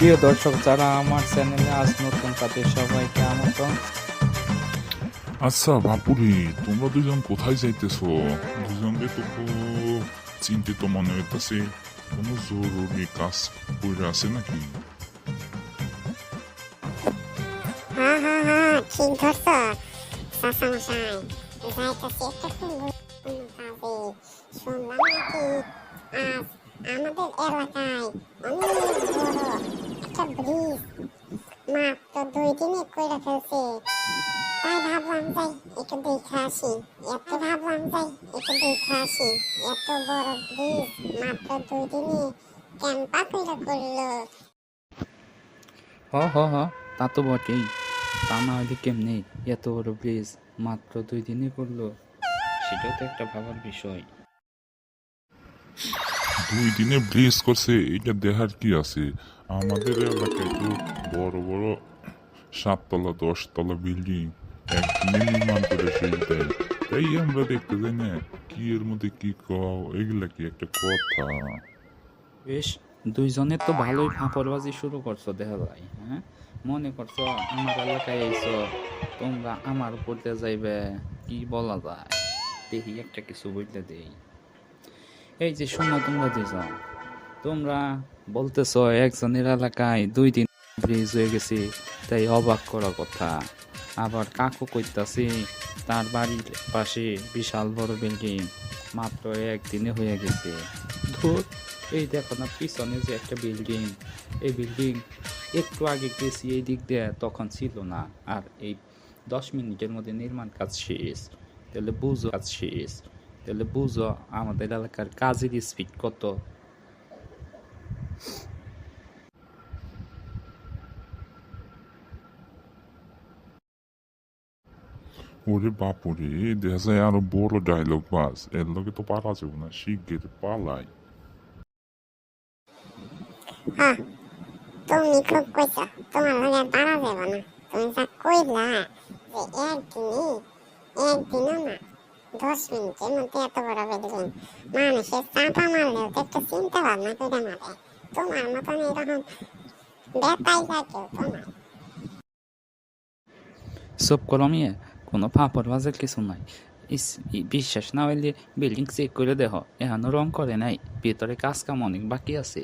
প্রিয় দর্শক যারা আমার চ্যানেলে আজ নতুন তাদের সবাইকে আমন্ত্রণ। আচ্ছা বাপুরি তোমরা দুজন কোথায় যাইতেছো? দুজনকে তো খুব চিন্তিত মনে হইতেছে। কোনো জরুরি কাজ করে আছে নাকি? হ্যাঁ হ্যাঁ হ্যাঁ ঠিক ধরছ। চাচামশাই যাইতেছি একটা খুব গুরুত্বপূর্ণ কাজে। শুনলাম নাকি আজ আমাদের এলাকায় অনেক বড় একটা ব্রিজ মাত্র দুই দিনে কইরা ফেলছে। তাই ভাবলাম যাই একটু দেখে আসি। এত ভাবলাম যাই একটু দেখে আসি। এত বড় ব্রিজ মাত্র দুই দিনে ক্যাম্পা কইরা করল হ হ হ তা তো বটেই। তা না হলে কেমনে? এত বড় ব্রিজ মাত্র দুই দিনে করল সেটাও তো একটা ভাবার বিষয়। দুই দিনে ব্রিজ করছে এটা দেখার কি আছে? আমাদের এলাকায় তো বড় বড় সাততলা দশতলা বিল্ডিং একদিনে নির্মাণ করে শেষ দেয় তাই আমরা দেখতে যাই না কি এর মধ্যে কি কও এগুলা কি একটা কথা বেশ দুইজনের তো ভালোই ফাঁপড়বাজি শুরু করছ দেখা যায় হ্যাঁ মনে করছ আমার এলাকায় আইছো তোমরা আমার উপর দিয়ে যাইবে কি বলা যায় দেখি একটা কিছু বলতে দেই এই যে শোনো তোমরা দুইজন তোমরা বলতেছ একজনের এলাকায় দুই দিন ব্রিজ হয়ে গেছে, তাই অবাক করার কথা। আবার কাকু কইতাছে, তার বাড়ির পাশে বিশাল বড় বিল্ডিং, মাত্র একদিনে হয়ে গেছে। ধুর, এই দেখো না, পিছনে যে একটা বিল্ডিং। এই বিল্ডিং একটু আগে গেছি, এই দিক দিয়ে তখন ছিল না। আর এই দশ মিনিটের মধ্যে নির্মাণ কাজ শেষ। তাহলে বুঝো কাজ শেষ। তাহলে বুঝো আমাদের এলাকার কাজের স্পিড কত। ওরে বাপুরে যায় আরও বড় ডায়লগ বাস। এর লগে তো পারা যাবে না, শিগগির পালাই। হ্যাঁ দশ মানুষের চাপা মারলেও তো একটু চিন্তা ভাবনা করে মারে। তোমার মতন এরকম তোমার। সব কলমিয়ে কোনো ফাঁপড় বাজার কিছু নাই। ইস বিশ্বাস না হইলে বিল্ডিং চেক করে দেহ এখনও রং করে নাই, ভিতরে কাজ কাম অনেক বাকি আছে।